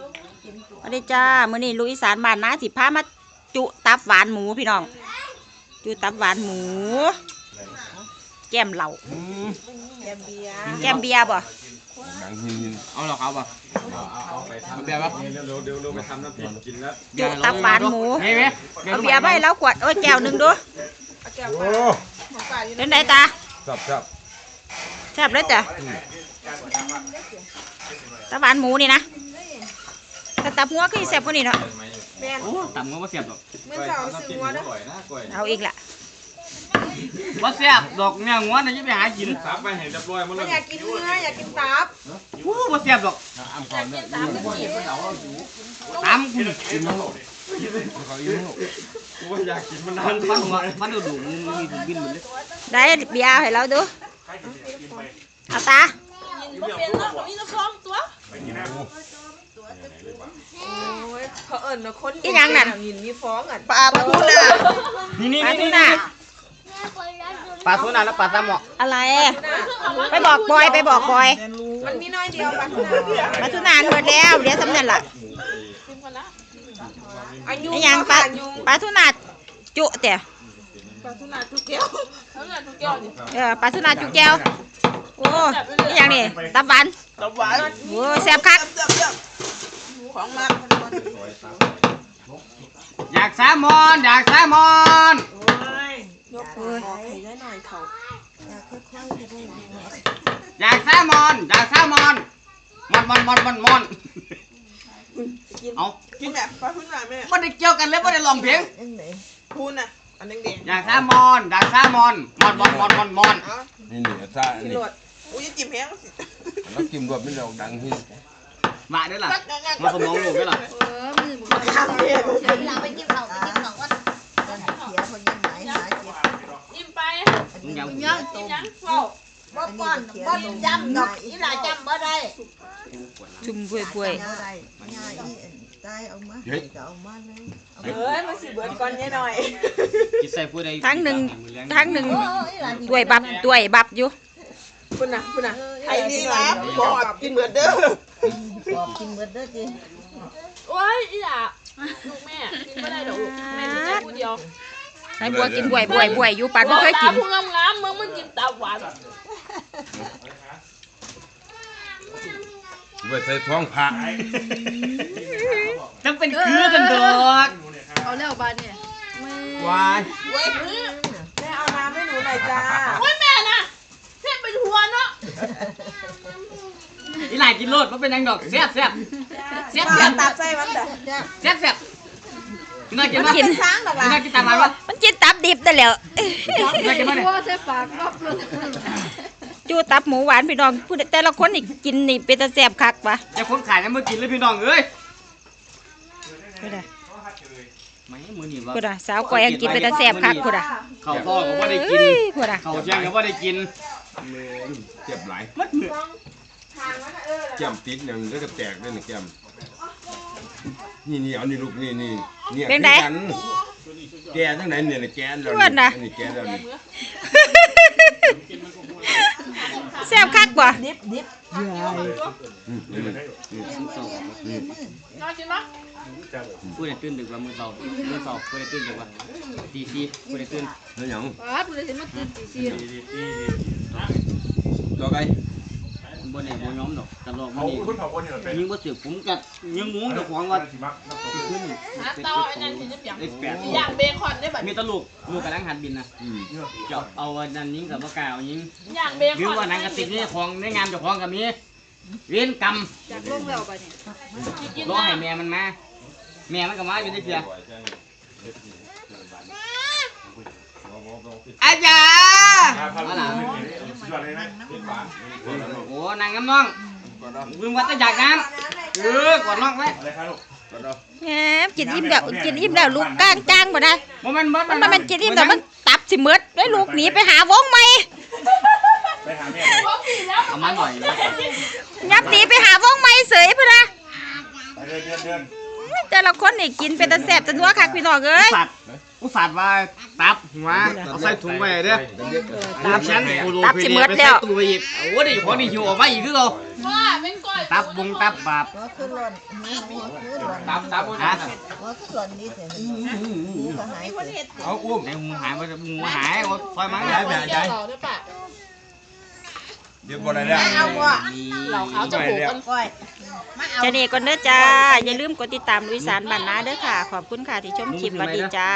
สวัสดีจ้ามื้อนี้ลุยสานบ้านนาสิพามาจุตับหวานหมูพี่น้อง จุตับหวานหมู แก้มเหล่าแกมเบียร์แก้มเบียร์บ่ดังหินหินเอาเหรอครับป่ะเอาไปทำเบียร์ปะเร็วเร็วเร็วไปทำน้ำพริกกินแล้วจุตับหวานหมูเฮ้ยไหมเอาเบียร์ไปแล้วขวดโอ้ยแก้วหนึ่งดูเอาแก้วโอ้ของป่าอยู่เป็นไดตาจับจับแซ่บเลยจ้ะตับหวานหมูนี่นะถ้า ตับหัวคือสิแซ่บกว่านี้เนาะแม่นโอ้ต่ำก็ว่าเสียบหรอกเมื่อเช้าซื้องัวเด้อเอาอีกละว่าเสียบดอกเนี่ยงัวน่ะจะไปหากินซับไปเห็นจะปล่อยมันมัเลนยอยากกินเนื้ออยากกินตับโอ้ว่าเสียบหรอกอ้ำก่อนเลยตามคุณกินมั้งลูกเขาอิ่มลูกกูว่าอยากกินมันนานฟันหัวฟันดูดูมันมีถึงบินหมดเลยได้เบียร์ให้เราดูเอาตาโอ้ย เขาเอิ้นว่าคนอีหยังนั่นหินมีฟ้องอะปลาทูน่ะนี่นี่ปลาทูนี่น่ะปลาทูน่าและปลาตาหมอกอะไร ไปบอกบอยไปบอกบอยมันมีน้อยเดียวปลาทูน่าปลาทูน่าหมดแล้วเดี๋ยวสำเร็จละอายุไอ้หยังปลาอายุปลาทูน่าจุแต่ปลาทูน่าทุกแก้วเออปลาทูน่าจุแก้วโอ้ยอย่างนี้ตับหวานตับหวานโอ้แซ่บคัก ของมากอยากแซลมอน อยากแซลมอนยกมือขอให้ได้หน่อยเขาอยากแซลมอน อยากแซลมอนมอนมอนมอนมอนมอนเอากินแบบปลาทูน่าแม่ไม่ได้เกี่ยวกันเลยไม่ได้ลองเพลงพูนน่ะอันแดงอยากแซลมอน อยากแซลมอนมอนมอนมอนมอนมอนๆเอานี่นี่ซ่ากินนี่โหลดอุ้ยจิ้มแห้งสิแล้วกินรวมไม่ดอกดังหินมาได้ล่ะมาสมองลูกได้ล่ะข้าวเบียร์ยิ้มไปมึงยั ง ยิ้มยังเฝ้า บ่ป้อนบ่จำดอกอีหลาจำบ่ได้ จุ่มป่วยป่วย ง่ายอีตายเอามาให้ก็เอามาเลย เอ้ยมันสิเบิดก่อนเนี่ยหน่อย กินใส่ผู้ใด ทั้งหนึ่งทั้งหนึ่งด้วยบับด้วยบับอยู่ คุณน่ะคุณน่ะไอ้นี่นะบอดกินเหมือนเดิ มปอบกินหมดเด้อจิโอ้ยอีหล่ะลูกแม่กินไม่ได้หรอกลูกแม่กินได้ผู้เดียวให้บัวกินบวยบวยบวยอยู่ปานบ่เคยกิน ตาผู้งามๆมึงมันกินตาหวาน ไว้ใส่ท้องผักจังเป็นคือกันดอกเอาแล้วบานเนี่ย วายเว้ยแม่เอาน้ำให้หนูหน่อยจ้า โอ้ยแม่น่ะเส้นเป็นหัวเนาะ อีหลายกินโลดมันเป็นยังดอกแซ่บแซ่บแซ่บแซ่บตับใส่มันแต่แซ่บแซ่บกินหน่อยกินมันหน่อยกินช้างดอกกินหละน่อยกินตามมาปะมันกินตับดิบได้แล้วกินหน่อยกินหน่อยว่าใส่ปากรอบเลยจูตับหมูหวานพี่น้องผู้ใดแต่ละคนนี่กินนี่เป็นตาแซ่บคักปะจะคนขายยังไม่กินเลยพี่น้องเอ้ยผู้ใดไม่มือหนีวะผู้ใดสาวก้อยยังกินเป็นตาแซ่บคักผู้ใดเขาพ่อก็ว่าได้กินเอ้ยผู้ใดเขาเชียงก็ว่าได้กิน เจ็บหลายมัดมือแก้มติดอย่างแล้วก็แตกด้วยนี่แก้มนี่นี่เอานี่ลูกนี่นี่เนี่ยกันแกทั้งไหนเนี่ยแกนแล้วนี่แกแล้วนี่แซ่บคักปะดิบดิบอืมนี่นอนกินปะผู้ใดตื่นดึกว่ามือเสามือเสาผู้ใดตื่นดึกว่าตีสี่ผู้ใดตื่นแล้วหยังป้าดูเลยสิมันตื่นตีสี่ ดอกไก่บนไหนบนย้อมดอกตลอดมันนี่ยิงว่าเสือผมกัดยิงงูเจ้าของว่าขึ้นหาเตาไอ้นั่นที่จะเปียกเอ็กแปดย่างเบคอนได้แบบมีตลูกลูกกำลังหันบินนะอืมเจาะเอาวันนั้นยิงกับปากกาเอายิงย่างเบคอนหรือว่าหนังกระติกนี่ของในงานเจ้าของกับมีเวียนกรรมจากโลกแล้วไปเนี่ยกินรอน้ให้แม่มันมาแม่มันก็มาอยู่ในเสืออาจารย์ มาหลัง โอ้นางน้ำน้องบึงวัดตะจากน้ำเออกอดน้องไว้แหมกินอิ่มแล้วกินอิ่มแล้วลูกก้างจ้างบ่ได้บ่แมันบ่มันมันเป็นกินอิ่มแต่มันตับสิหมดแล้วลูกหนีไปหาวงใหม่ำพอปีแล้วเอามาหน่อยยับหนีไปหาวงใหม่เสยพุ่นนะ แต่ละคนนี่กินเป็นตาแซ่บตะนัวคักพี่น้องเอ้ย สัตว์ผู้สัตว์ว่าตับหัวเอาใส่ถุงไว้เด้อตับฉันกูรู้ตับสิหมดแล้วตู้ไปอีกโอ้ดิของนี่หิวออกมาอีกคือเราว่าเป็นก้อนตับบงตับบาปหัวขึ้นหล่นหัวขึ้นหล่นตับตับฮะหัวขึ้นหล่นนี่เสียหูก็หายไปเอาอุ้มในหูหายไปหูหายโอ้ซอยมั้งย้ายไปย้ายเราได้ปะ เดี๋ยวบ่ได้แล้วเอาว่ะเราเขาจะผูกกันก้อยมาเอาเจะนี่ก่อนเด้อจ้า อย่าลืมกดติดตามลุยสารบ้านนาเด้อค่ะ ขอบคุณค่ะที่ชมคลิปสวัสดีจ้า